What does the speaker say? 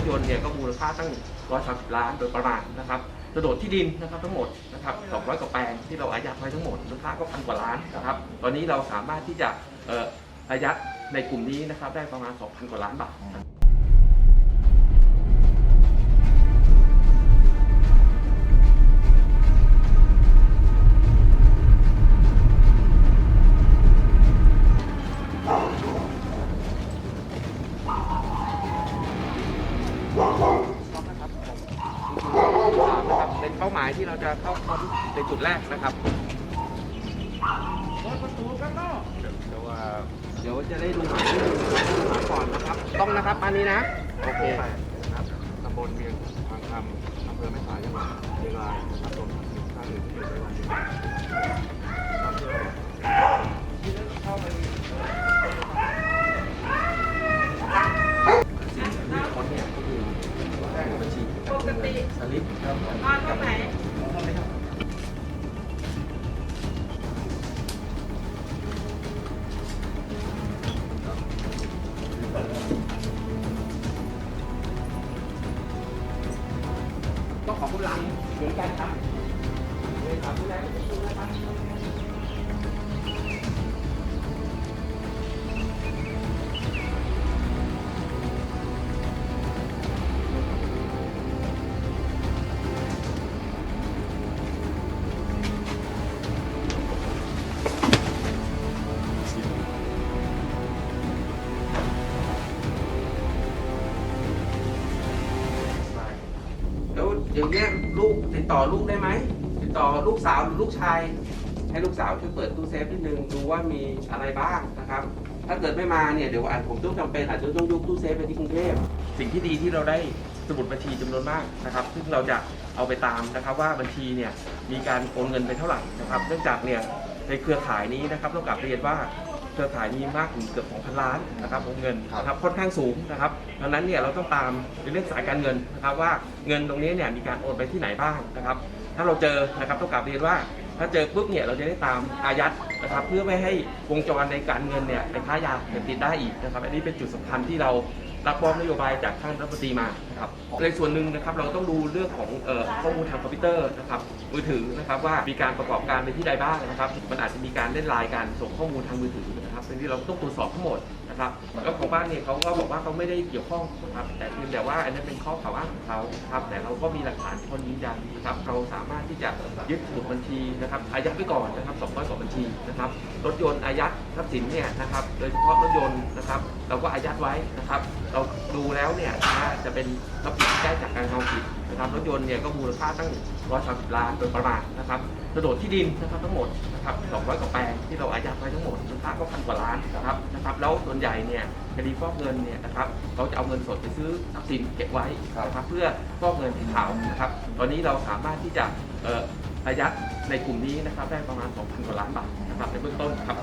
ถยนต์เนี่ยก็มูลค่าตั้ง 130 ล้านโดยประมาณนะครับโฉนดที่ดินนะครับทั้งหมดนะครับ200กว่าแปลงที่เราอายัดไว้ทั้งหมดมูลค่าก็พันกว่าล้านนะครับ ตอนนี้เราสามารถที่จะเอ่ออายัดในกลุ่มนี้นะครับได้ประมาณ 2,000 กว่าล้านบาท นะครับเป็นเป้าหมายที่เราจะเข้าค้นในจุดแรกนะครับเดี๋ยวว่าเดี๋ยวจะได้ดูก่อนนะครับ ต้องนะครับอันนี้นะ โอเคตำบลเวียงทางคำอำเภอแม่สายจังหวัดเชียงราย ต้องขอบคุณหลังเหมือนกันครับเลยขอบคุณแม่ก็ไม่รู้นะครับ อย่างเงี้ยลูกติดต่อลูกได้ไหมติดต่อลูกสาวหรือลูกชาย ให้ลูกสาวช่วยเปิดตู้เซฟนิดนึงดูว่ามีอะไรบ้างนะครับ ถ้าเกิดไม่มาเนี่ยเดี๋ยวอาจผมต้องจำเป็นอาจจะต้องยกตู้เซฟไปที่กรุงเทพสิ่งที่ดีที่เราได้สมุดบัญชีจำนวนมากนะครับ ซึ่งเราจะเอาไปตามนะครับว่าบัญชีเนี่ยมีการโอนเงินไปเท่าไหร่นะครับ เนื่องจากเนี่ยในเครือข่ายนี้นะครับต้องกลับเรียนว่า รือข่ายนี้มากถึงเกือบ 2,000 ล้านนะครับวงเงินนะครับค่อนข้างสูงนะครับดังนั้นเนี่ยเราต้องตามในเรื่องสายการเงินนะครับว่าเงินตรงนี้เนี่ยมีการโอนไปที่ไหนบ้างนะครับ ถ้าเราเจอนะครับต้องกลับเรียนว่าถ้าเจอปุ๊บเนี่ยเราจะได้ตามอายัดนะครับเพื่อไม่ให้วงจรในการเงินเนี่ยไปค้ายาเสพติดได้อีกนะครับ อันนี้เป็นจุดสำคัญที่เรา รับมอบนโยบายจากท่านรัฐมนตรีมานะครับในส่วนหนึ่งนะครับเราต้องดูเรื่องของเอ่อข้อมูลทางคอมพิวเตอร์นะครับมือถือนะครับว่ามีการประกอบการไปที่ใดบ้างนะครับมันอาจจะมีการเล่นไลน์การส่งข้อมูลทางมือถือนะครับซึ่งที่เราต้องตรวจสอบทั้งหมดนะครับแล้วของบ้านเนี่ยเขาก็บอกว่าเขาไม่ได้เกี่ยวข้องนะครับแต่เพียงแต่ว่าอันนั้นเป็นข้อกล่าวอ้างของเขาครับแต่เราก็มีหลักฐานคนยืนยันนะครับเราสามารถที่จะยึดสมุดบัญชีนะครับอายัดไว้ก่อนนะครับ200กว่าบัญชีนะครับรถยนต์อายัดทรัพย์สินเนี่ยนะครับโดยเฉพาะรถยนต์นะครับเราก็อายัดไว้นะครับเราดูแล้วเนี่ยนะจะเป็นรัพย์สินที่ได้จากการทำผิดนะครับรถยนต์เนี่ยก็มูลค่าตั้ง 130 ล้านโดยประมาณนะครับโฉนดที่ดินนะครับทั้งหมดนะครับ200กว่าแปลงที่เราอายัดไว้ทั้งหมดมูลค่าก็พันกว่าล้านนะครับนะครับแล้วส่วนใหญ่เนี่ยคดีฟอกเงินเนี่ยนะครับเราจะเอาเงินสดไปซื้อทรัพย์สินเก็บไว้นะครับเพื่อฟอกเงินสีขาวนะครับตอนนี้เราสามารถที่จะเอ่ออายัดในกลุ่มนี้นะครับได้ประมาณ 2,000 กว่าล้านบาทนะครับในเบื้องต้นครับ